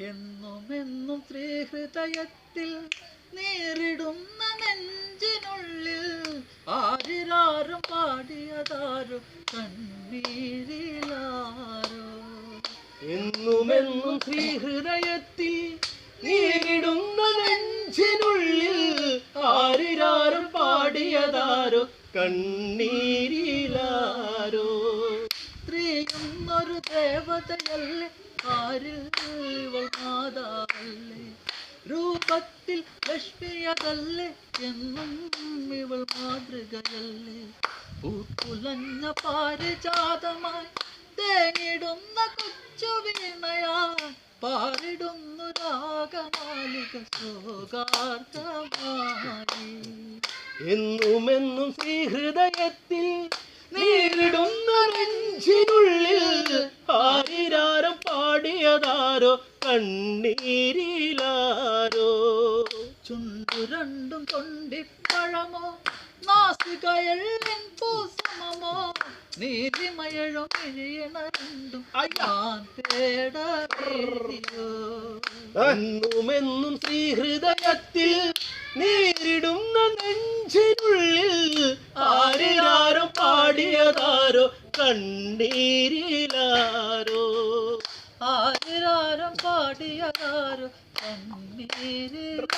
എന്നും എന്നും ശ്രീഹൃദയത്തിൽ നേരിടുന്ന നെഞ്ചിനുള്ളിൽ ആരിരാരും പാടിയതാരും കണ്ണീരിലാരോ? എന്നുമെന്നും ശ്രീഹൃദയത്തിൽ നേരിടുന്ന നെഞ്ചിനുള്ളിൽ ആരിരാരും പാടിയതാരോ കണ്ണീരിലാരോ? സ്ത്രീയെന്നൊരു ദേവതയല്ലേ ആരിൽ രൂപത്തിൽ ലക്ഷ്മിയതല്ലേ എന്നും ഇവൾ മാതൃകയല്ലേ? പൂത്തുലഞ്ഞ പാരിജാതമായി തേങ്ങിടുന്ന കൊച്ചു വീണയാ പാരിടുന്നു രാഗമാലിക സ്വകാർഗമായി എന്നുമെന്നും ശ്രീഹൃദയത്തിൽ നേരിടുന്ന നെഞ്ചിനുള്ളിൽ പാടിയതാരോ കണ്ണീരിലാരോ? ചുണ്ടു രണ്ടും തൊണ്ടിപ്പഴമോ? നാസികയല്ലൻ പൂസമമോ? നീതിമയഴും ഇഴിയണ രണ്ടും ഞാൻ തേടയോ എന്നുമെന്നും ശ്രീഹൃദയത്തിൽ നേരിടുന്ന നെഞ്ചിനുള്ളിൽ ആരിലാരോ പാടിയതാരോ? കണ്ണീരിലാരോ? ആരിരാരം പാടിയതാരോ കണ്ണീരിലാരോ.